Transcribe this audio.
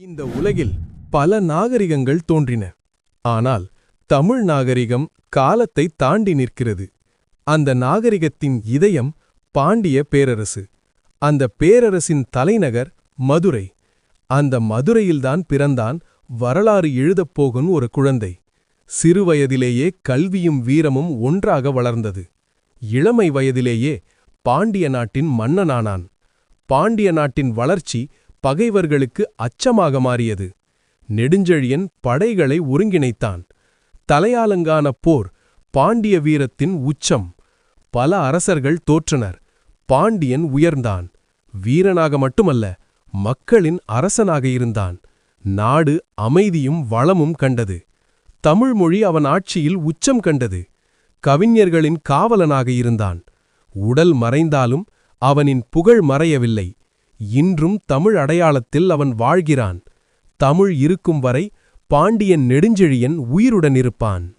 இந்த உலகில் பல நாகரிகங்கள் தோன்றின. ஆனால் தமிழ் நாகரிகம் காலத்தை தாண்டி நிற்கிறது. அந்த நாகரிகத்தின் இதயம் பாண்டிய பேரரசு. அந்த பேரரசின் தலைநகர் மதுரை. அந்த மதுரையில்தான் பிறந்தான் வரலாறு எழுதப் போகும் ஒரு குழந்தை. சிறுவயதிலேயே கல்வியும் வீரமும் ஒன்றாக வளர்ந்தது. இளமை வயதிலேயே பாண்டிய நாட்டின் மன்னனானான். பாண்டிய நாட்டின் வளர்ச்சி பகைவர்களுக்கு அச்சமாக மாறியது. நெடுஞ்செழியன் படைகளை ஒருங்கிணைத்தான். தலையாலங்கான போர் பாண்டிய வீரத்தின் உச்சம். பல அரசர்கள் தோற்றனர். பாண்டியன் உயர்ந்தான். வீரனாக மட்டுமல்ல மக்களின் அரசனாக இருந்தான். நாடு அமைதியும் வளமும் கண்டது. தமிழ்மொழி அவன் ஆட்சியில் உச்சம் கண்டது. கவிஞர்களின் காவலனாக இருந்தான். உடல் மறைந்தாலும் அவனின் புகழ் மறையவில்லை. இன்றும் தமிழ் அடையாளத்தில் அவன் வாழ்கிறான். தமிழ் இருக்கும் வரை பாண்டியன் நெடுஞ்செழியன் உயிருடன் இருப்பான்.